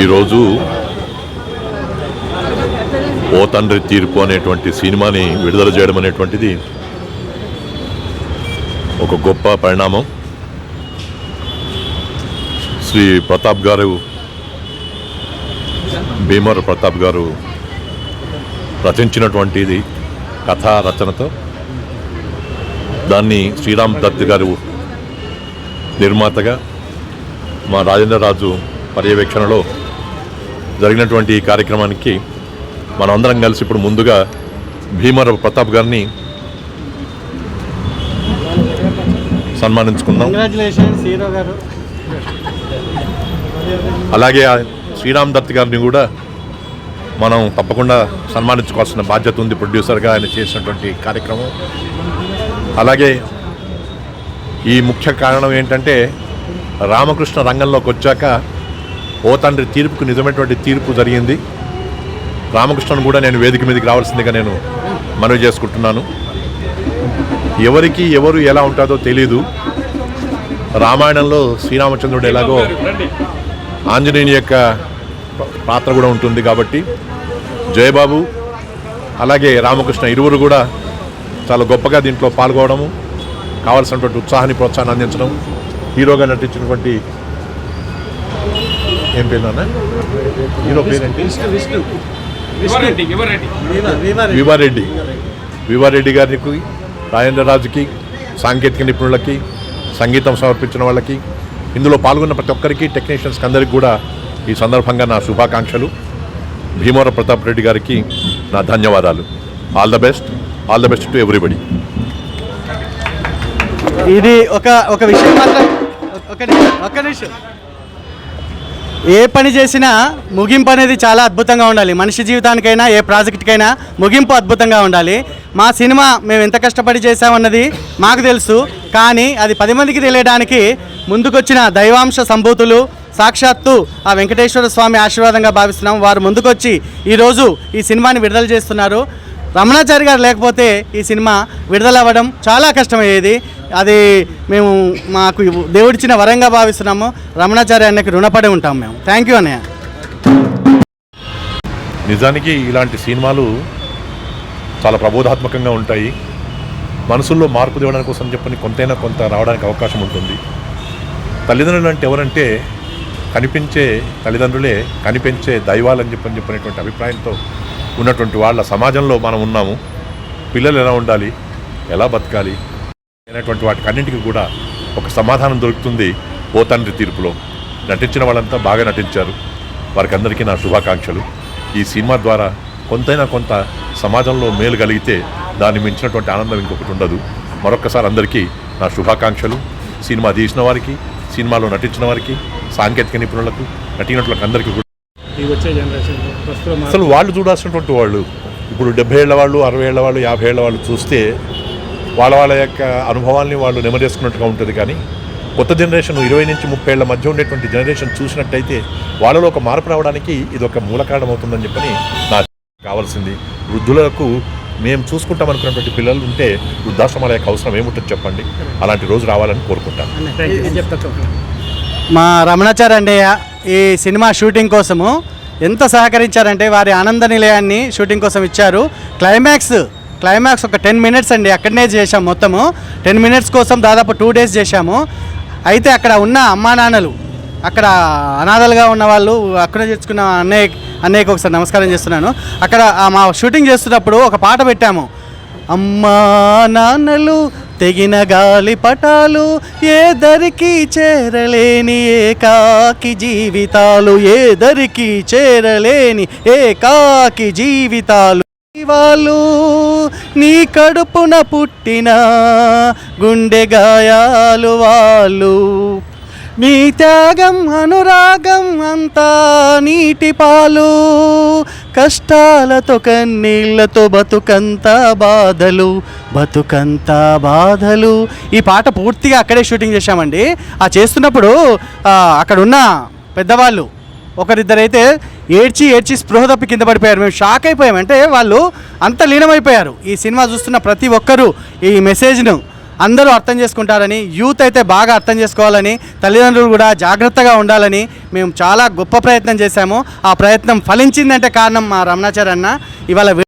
ఈరోజు ఓ తండ్రి తీర్పు అనేటువంటి సినిమాని విడుదల చేయడం అనేటువంటిది ఒక గొప్ప పరిణామం. శ్రీ ప్రతాప్ గారు భీమర్ ప్రతాప్ గారు రచించినటువంటిది కథా రచనతో దాన్ని శ్రీరామ్ దత్ గారు నిర్మాతగా మా రాజేంద్రరాజు పర్యవేక్షణలో జరిగినటువంటి ఈ కార్యక్రమానికి మనమందరం కలిసి ఇప్పుడు ముందుగా భీమర ప్రతాప్ గారిని గారు. అలాగే శ్రీరామ్ దత్ గారిని కూడా మనం తప్పకుండా సన్మానించుకోవాల్సిన బాధ్యత ఉంది ప్రొడ్యూసర్గా ఆయన చేసినటువంటి కార్యక్రమం. అలాగే ఈ ముఖ్య కారణం ఏంటంటే రామకృష్ణ రంగంలోకి వచ్చాక ఓ తండ్రి తీర్పుకు నిజమైనటువంటి తీర్పు జరిగింది. రామకృష్ణను కూడా నేను వేదిక మీదకి రావాల్సిందిగా నేను మనవి చేసుకుంటున్నాను. ఎవరికి ఎవరు ఎలా ఉంటుందో తెలీదు. రామాయణంలో శ్రీరామచంద్రుడు ఎలాగో ఆంజనేయుని యొక్క పాత్ర కూడా ఉంటుంది కాబట్టి జయబాబు అలాగే రామకృష్ణ ఇరువురు కూడా చాలా గొప్పగా దీంట్లో పాల్గొనడము కావాల్సినటువంటి ఉత్సాహాన్ని ప్రోత్సాహాన్ని అందించడం హీరోగా నటించినటువంటి ఏం పేరు నాన్న? హీరో పేరేంటి వివరెడ్డి వివరెడ్డి గారికి రాజేంద్ర రాజుకి సాంకేతిక నిపుణులకి సంగీతం సమర్పించిన వాళ్ళకి ఇందులో పాల్గొన్న ప్రతి ఒక్కరికి టెక్నీషియన్స్కి అందరికి కూడా ఈ సందర్భంగా నా శుభాకాంక్షలు. భీమవర ప్రతాప్ రెడ్డి గారికి నా ధన్యవాదాలు. All the best all the best to everybody ఇది ఒక ఒక విషయం మాత్రం ఒక నిమిషం ఒక నిమిషం. ఏ పని చేసినా ముగింపు అనేది చాలా అద్భుతంగా ఉండాలి. మనిషి జీవితానికైనా ఏ ప్రాజెక్ట్కైనా ముగింపు అద్భుతంగా ఉండాలి. మా సినిమా మేము ఎంత కష్టపడి చేసామన్నది మాకు తెలుసు. కానీ అది పది మందికి తెలియడానికి ముందుకొచ్చిన దైవాంశ సంభూతులు సాక్షాత్తు ఆ వెంకటేశ్వర స్వామి ఆశీర్వాదంగా భావిస్తున్నాం. వారు ముందుకొచ్చి ఈరోజు ఈ సినిమాని విడుదల చేస్తున్నారు. రమణాచారి గారు లేకపోతే ఈ సినిమా విడుదల అవ్వడం చాలా కష్టమయ్యేది. అది మేము మాకు దేవుడిచ్చిన వరంగా భావిస్తున్నాము. రమణాచార్య అన్నకి రుణపడి ఉంటాం మేము. థ్యాంక్ యూ అన్నయ్య. నిజానికి ఇలాంటి సినిమాలు చాలా ప్రబోధాత్మకంగా ఉంటాయి. మనసుల్లో మార్పు తేవడానికి కోసం చెప్పని కొంతైనా కొంత రావడానికి అవకాశం ఉంటుంది. తల్లిదండ్రులు అంటే ఎవరంటే కనిపించే తల్లిదండ్రులే కనిపించే దైవాలని చెప్పని చెప్పినటువంటి అభిప్రాయంతో ఉన్నటువంటి వాళ్ళ సమాజంలో మనం ఉన్నాము. పిల్లలు ఎలా ఉండాలి? ఎలా బతకాలి? అనేటువంటి వాటికి అన్నింటికి కూడా ఒక సమాధానం దొరుకుతుంది ఓ తండ్రి తీర్పులో. నటించిన వాళ్ళంతా బాగా నటించారు. వారికి అందరికీ నా శుభాకాంక్షలు. ఈ సినిమా ద్వారా కొంతైనా కొంత సమాజంలో మేలు కలిగితే దాన్ని మించినటువంటి ఆనందం ఇంకొకటి ఉండదు. మరొక్కసారి అందరికీ నా శుభాకాంక్షలు. సినిమా తీసిన వారికి సినిమాలో నటించిన వారికి సాంకేతిక నిపుణులకు నటీనటులకు అందరికీ కూడా. అసలు వాళ్ళు చూడాల్సినటువంటి వాళ్ళు ఇప్పుడు డెబ్బై ఏళ్ళ వాళ్ళు అరవై ఏళ్ళ వాళ్ళు యాభై ఏళ్ళ వాళ్ళు చూస్తే వాళ్ళ వాళ్ళ యొక్క అనుభవాల్ని వాళ్ళు నెమరేసుకున్నట్టుగా ఉంటుంది కానీ కొత్త జనరేషన్ ఇరవై నుంచి ముప్పై ఏళ్ళ మధ్య ఉండేటువంటి జనరేషన్ చూసినట్టయితే వాళ్ళలో ఒక మార్పు రావడానికి ఇది ఒక మూల కారణం అవుతుందని చెప్పని నా కావాల్సింది. వృద్ధులకు మేము చూసుకుంటాం అనుకున్నటువంటి పిల్లలు ఉంటే వృద్ధాశ్రమాల యొక్క అవసరం ఏముంటుంది చెప్పండి? అలాంటి రోజు రావాలని కోరుకుంటాను. మా రమణాచారి అండయ్య ఈ సినిమా షూటింగ్ కోసము ఎంత సహకరించారంటే వారి ఆనంద నిలయాన్ని షూటింగ్ కోసం ఇచ్చారు. క్లైమాక్స్ క్లైమాక్స్ ఒక టెన్ మినిట్స్ అండి అక్కడనే చేసాము మొత్తము. టెన్ మినిట్స్ కోసం దాదాపు టూ డేస్ చేశాము. అయితే అక్కడ ఉన్న అమ్మా నాన్నలు అక్కడ అనాథలుగా ఉన్న వాళ్ళు అక్కడ తెచ్చుకున్న అన్నయ్య అన్నయ్యకి ఒకసారి నమస్కారం చేస్తున్నాను. అక్కడ మా షూటింగ్ చేస్తున్నప్పుడు ఒక పాట పెట్టాము. అమ్మా నాన్నలు తెగిన గాలి పటాలు ఏ దరికి చేరలేని ఏకాకి జీవితాలు ఏ దరికి చేరలేని ఏకాకి జీవితాలు. వాళ్ళు నీ కడుపున పుట్టిన గుండె గాయాలు వాళ్ళు. నీ త్యాగం అనురాగం అంతా నీటి పాలు. కష్టాలతో కన్నీళ్ళతో బతుకంత బాధలు బతుకంత బాధలు. ఈ పాట పూర్తిగా అక్కడే షూటింగ్ చేశామండి. ఆ చేస్తున్నప్పుడు అక్కడున్న పెద్దవాళ్ళు ఒకరిద్దరైతే ఏడ్చి ఏడ్చి స్పృహ తప్పి కింద పడిపోయారు. మేము షాక్ అయిపోయాం. అంటే వాళ్ళు అంత లీనమైపోయారు. ఈ సినిమా చూస్తున్న ప్రతి ఒక్కరూ ఈ మెసేజ్ను అందరూ అర్థం చేసుకుంటారని యూత్ అయితే బాగా అర్థం చేసుకోవాలని తల్లిదండ్రులు కూడా జాగ్రత్తగా ఉండాలని మేము చాలా గొప్ప ప్రయత్నం చేశాము. ఆ ప్రయత్నం ఫలించిందంటే కారణం మా రమణాచార్య అన్న. ఇవాళ